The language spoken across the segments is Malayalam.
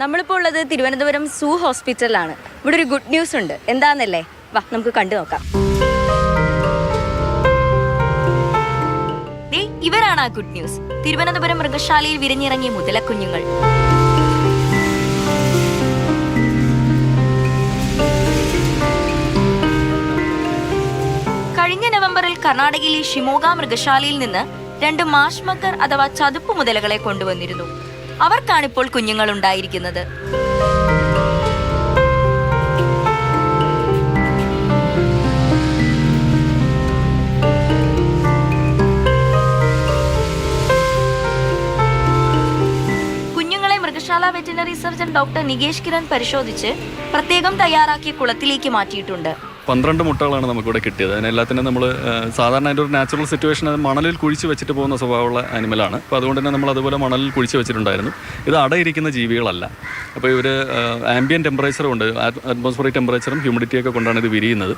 നമ്മളിപ്പോൾ ഉള്ളത് തിരുവനന്തപുരം സൂ ഹോസ്പിറ്റലിലാണ്. ഇവിടെ ഒരു ഗുഡ് ന്യൂസ് ഉണ്ട്. എന്താണെന്നല്ലേ വാ നമുക്ക് കണ്ടു നോക്കാം. ഇവരാണ് ആ ഗുഡ് ന്യൂസ്. തിരുവനന്തപുരം മൃഗശാലയിൽ വിരിഞ്ഞിറങ്ങിയ മുതലക്കുഞ്ഞുങ്ങൾ. കഴിഞ്ഞ നവംബറിൽ കർണാടകയിലെ ഷിമോഗ മൃഗശാലയിൽ നിന്ന് രണ്ട് മാഷ്മക്കർ അഥവാ ചതുപ്പ് മുതലകളെ കൊണ്ടുവന്നിരുന്നു. അവർക്കാണിപ്പോൾ കുഞ്ഞുങ്ങൾ ഉണ്ടായിരിക്കുന്നത് മൃഗശാല veterinary surgeon doctor Nikesh Kiran പരിശോധിച്ച് പ്രത്യേകം തയ്യാറാക്കിയ കുളത്തിലേക്ക് മാറ്റിയിട്ടുണ്ട്. പന്ത്രണ്ട് മുട്ടകളാണ് നമുക്കിവിടെ കിട്ടിയത്. അതിനെല്ലാത്തിനും നമ്മൾ സാധാരണ അതിന്റെ ഒരു നാച്ചുറൽ സിറ്റുവേഷൻ അത് മണലിൽ കുഴിച്ച് വെച്ചിട്ട് പോകുന്ന സ്വഭാവമുള്ള ആനിമലാണ് അപ്പോൾ അതുകൊണ്ട് തന്നെ നമ്മൾ അതുപോലെ മണലിൽ കുഴിച്ച് വെച്ചിട്ടുണ്ടായിരുന്നു. ഇത് അടയിരിക്കുന്ന ജീവികളല്ല. അപ്പോൾ ഇവർ ആംബിയൻ ടെമ്പറേച്ചറും ഉണ്ട്. അറ്റ്മോസ്ഫറിക് ടെമ്പറേച്ചറും ഹ്യൂമിഡിറ്റിയൊക്കെ കൊണ്ടാണ് ഇത് വിരിയുന്നത്.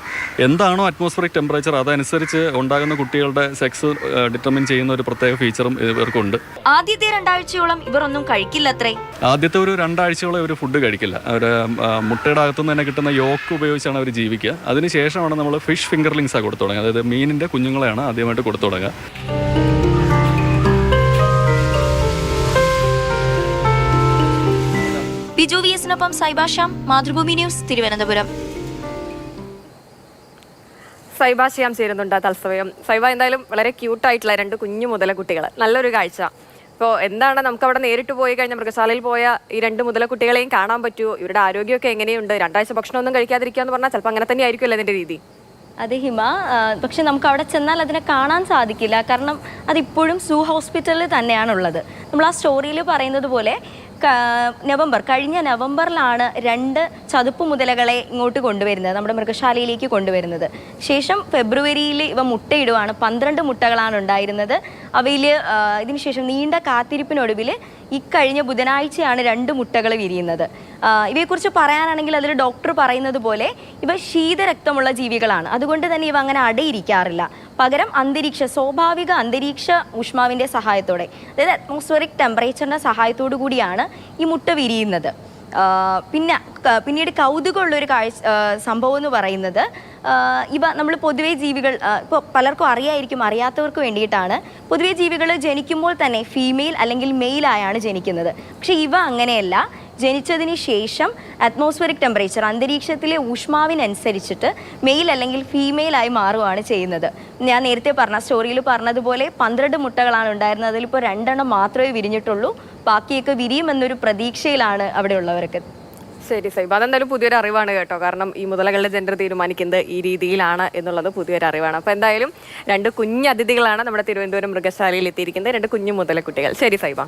എന്താണോ അറ്റ്മോസ്ഫറിക് ടെമ്പറേച്ചർ അതനുസരിച്ച് ഉണ്ടാകുന്ന കുട്ടികളുടെ സെക്സ് ഡിറ്റർമിൻ ചെയ്യുന്ന ഒരു പ്രത്യേക ഫീച്ചറും ഇവർക്കുണ്ട്. ആദ്യത്തെ രണ്ടാഴ്ചയോളം ഇവർ ഒന്നും കഴിക്കില്ലത്രേ. ആദ്യത്തെ ഒരു രണ്ടാഴ്ചയോളം ഇവർ ഫുഡ് കഴിക്കില്ല. അവർ മുട്ടയുടെ അകത്തുനിന്ന് തന്നെ കിട്ടുന്ന യോക്ക് ഉപയോഗിച്ചാണ് അവർ ജീവിക്കുക. അതിനുശേഷമാണ് നമ്മൾ ഫിഷ് ഫിംഗർലിങ്സാണ് കൊടുത്തു തുടങ്ങുക. അതായത് മീനിന്റെ കുഞ്ഞുങ്ങളെയാണ് ആദ്യമായിട്ട് കൊടുത്തു തുടങ്ങുക. ബിജു വി എസിനൊപ്പം സൈബാഷ്യാം മാതൃഭൂമി ന്യൂസ് തിരുവനന്തപുരം. സൈബ ചെയ്യാൻ ചേരുന്നുണ്ട് തത്സമയം. സൈബ എന്തായാലും വളരെ ക്യൂട്ടായിട്ടുള്ള രണ്ട് കുഞ്ഞു മുതല കുട്ടികൾ നല്ലൊരു കാഴ്ച. ഇപ്പോൾ എന്താണ് നമുക്ക് അവിടെ നേരിട്ട് പോയി കഴിഞ്ഞാൽ മൃഗശാലയിൽ പോയ ഈ രണ്ട് മുതല കുട്ടികളെയും കാണാൻ പറ്റുമോ ഇവരുടെ ആരോഗ്യമൊക്കെ എങ്ങനെയുണ്ട്? രണ്ടാഴ്ച ഭക്ഷണമൊന്നും കഴിക്കാതിരിക്കുക എന്ന് പറഞ്ഞാൽ ചിലപ്പോൾ അങ്ങനെ തന്നെ ആയിരിക്കുമല്ലോ അതിന്റെ രീതി. അതെ ഹിമ. പക്ഷെ നമുക്ക് അവിടെ ചെന്നാൽ അതിനെ കാണാൻ സാധിക്കില്ല. കാരണം അതിപ്പോഴും സൂ ഹോസ്പിറ്റലിൽ തന്നെയാണുള്ളത്. നമ്മൾ ആ സ്റ്റോറിയിൽ പറയുന്നത് പോലെ നവംബർ കഴിഞ്ഞ നവംബറിലാണ് രണ്ട് ചതുപ്പ് മുതലകളെ ഇങ്ങോട്ട് കൊണ്ടുവരുന്നത് നമ്മുടെ മൃഗശാലയിലേക്ക് കൊണ്ടുവരുന്നത്. ശേഷം ഫെബ്രുവരിയിൽ ഇവ മുട്ടയിടുവാണ്. പന്ത്രണ്ട് മുട്ടകളാണ് ഉണ്ടായിരുന്നത്. അവയിൽ ഇതിനുശേഷം നീണ്ട കാത്തിരിപ്പിനൊടുവിൽ ഇക്കഴിഞ്ഞ ബുധനാഴ്ചയാണ് രണ്ട് മുട്ടകൾ വിരിയുന്നത്. ഇവയെക്കുറിച്ച് പറയാനാണെങ്കിൽ അതിൽ ഡോക്ടർ പറയുന്നത് പോലെ ഇവ ശീതരക്തമുള്ള ജീവികളാണ്. അതുകൊണ്ട് തന്നെ ഇവ അങ്ങനെ അടയിരിക്കാറില്ല. പകരം അന്തരീക്ഷ സ്വാഭാവിക അന്തരീക്ഷ ഊഷ്മാവിന്റെ സഹായത്തോടെ അതായത് അറ്റ്മോസ്ഫിയറിക് ടെമ്പറേച്ചറിന്റെ സഹായത്തോടു കൂടിയാണ് ഈ മുട്ട വിരിയുന്നത്. പിന്നെ പിന്നീട് കൗതുകമുള്ളൊരു കാഴ്ച സംഭവം എന്ന് പറയുന്നത് ഇവ നമ്മൾ പൊതുവെ ജീവികൾ ഇപ്പോൾ പലർക്കും അറിയായിരിക്കും അറിയാത്തവർക്ക് വേണ്ടിയിട്ടാണ്. പൊതുവെ ജീവികൾ ജനിക്കുമ്പോൾ തന്നെ ഫീമെയിൽ അല്ലെങ്കിൽ മെയിലായാണ് ജനിക്കുന്നത്. പക്ഷേ ഇവ അങ്ങനെയല്ല. ജനിച്ചതിന് ശേഷം അറ്റ്മോസ്ഫിയറിക് ടെമ്പറേച്ചർ അന്തരീക്ഷത്തിലെ ഊഷ്മാവിനനുസരിച്ചിട്ട് മെയിൽ അല്ലെങ്കിൽ ഫീമെയിൽ ആയി മാറുകയാണ് ചെയ്യുന്നത്. ഞാൻ നേരത്തെ പറഞ്ഞ സ്റ്റോറിയിൽ പറഞ്ഞതുപോലെ പന്ത്രണ്ട് മുട്ടകളാണ് ഉണ്ടായിരുന്നത്. അതിലിപ്പോൾ രണ്ടെണ്ണം മാത്രമേ വിരിഞ്ഞിട്ടുള്ളൂ. ബാക്കിയൊക്കെ വിരിയുമെന്നൊരു പ്രതീക്ഷയിലാണ് അവിടെ ഉള്ളവർക്ക്. ശരി സൈബ് അതെന്തായാലും പുതിയൊരു അറിവാണ് കേട്ടോ. കാരണം ഈ മുതലകളുടെ ജെൻഡർ തീരുമാനിക്കുന്നത് ഈ രീതിയിലാണ് എന്നുള്ളത് പുതിയൊരു അറിവാണ്. അപ്പോൾ എന്തായാലും രണ്ട് കുഞ്ഞു അതിഥികളാണ് നമ്മുടെ തിരുവനന്തപുരം മൃഗശാലയിൽ എത്തിയിരിക്കുന്നത്. രണ്ട് കുഞ്ഞു മുതലക്കുട്ടികൾ. ശരി സൈബ.